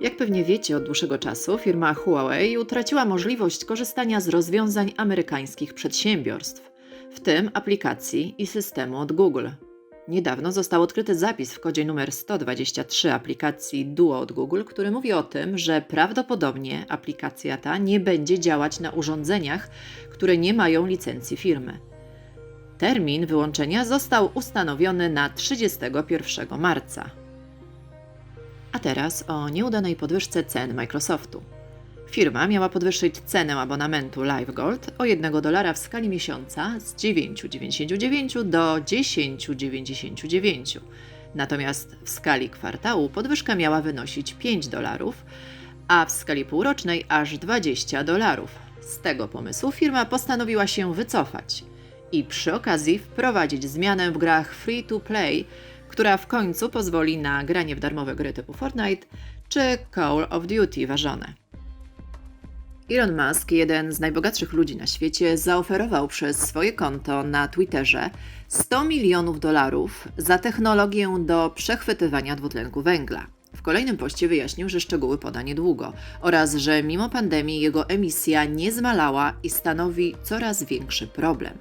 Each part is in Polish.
Jak pewnie wiecie, od dłuższego czasu firma Huawei utraciła możliwość korzystania z rozwiązań amerykańskich przedsiębiorstw, w tym aplikacji i systemu od Google. Niedawno został odkryty zapis w kodzie numer 123 aplikacji Duo od Google, który mówi o tym, że prawdopodobnie aplikacja ta nie będzie działać na urządzeniach, które nie mają licencji firmy. Termin wyłączenia został ustanowiony na 31 marca. A teraz o nieudanej podwyżce cen Microsoftu. Firma miała podwyższyć cenę abonamentu Live Gold o 1 dolara w skali miesiąca z 9,99 do 10,99. Natomiast w skali kwartału podwyżka miała wynosić 5 dolarów, a w skali półrocznej aż 20 dolarów. Z tego pomysłu firma postanowiła się wycofać i przy okazji wprowadzić zmianę w grach free to play, która w końcu pozwoli na granie w darmowe gry typu Fortnite czy Call of Duty ważone. Elon Musk, jeden z najbogatszych ludzi na świecie, zaoferował przez swoje konto na Twitterze 100 milionów dolarów za technologię do przechwytywania dwutlenku węgla. W kolejnym poście wyjaśnił, że szczegóły poda niedługo oraz że mimo pandemii jego emisja nie zmalała i stanowi coraz większy problem.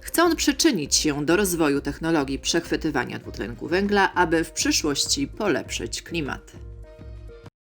Chce on przyczynić się do rozwoju technologii przechwytywania dwutlenku węgla, aby w przyszłości polepszyć klimat.